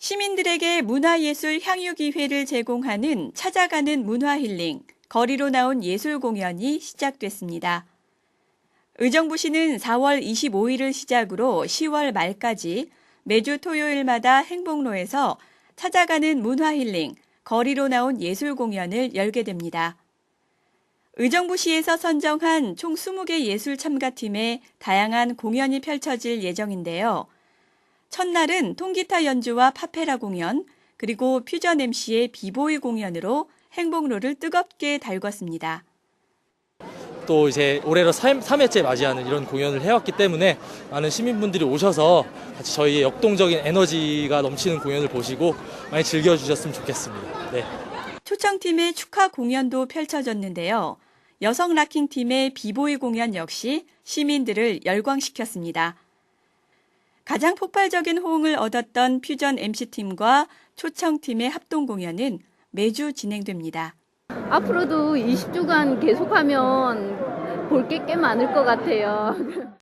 시민들에게 문화예술 향유 기회를 제공하는 찾아가는 문화힐링, 거리로 나온 예술 공연이 시작됐습니다. 의정부시는 4월 25일을 시작으로 10월 말까지 매주 토요일마다 행복로에서 찾아가는 문화힐링, 거리로 나온 예술 공연을 열게 됩니다. 의정부시에서 선정한 총 20개 예술 참가팀의 다양한 공연이 펼쳐질 예정인데요. 첫날은 통기타 연주와 파페라 공연, 그리고 퓨전 MC의 비보이 공연으로 행복로를 뜨겁게 달궜습니다. 또 이제 올해로 3, 회째 맞이하는 이런 공연을 해왔기 때문에 많은 시민분들이 오셔서 같이 저희의 역동적인 에너지가 넘치는 공연을 보시고 많이 즐겨주셨으면 좋겠습니다. 네. 초청팀의 축하 공연도 펼쳐졌는데요. 여성 락킹 팀의 비보이 공연 역시 시민들을 열광시켰습니다. 가장 폭발적인 호응을 얻었던 퓨전 MC팀과 초청팀의 합동 공연은 매주 진행됩니다. 앞으로도 20주간 계속하면 볼 게 꽤 많을 것 같아요.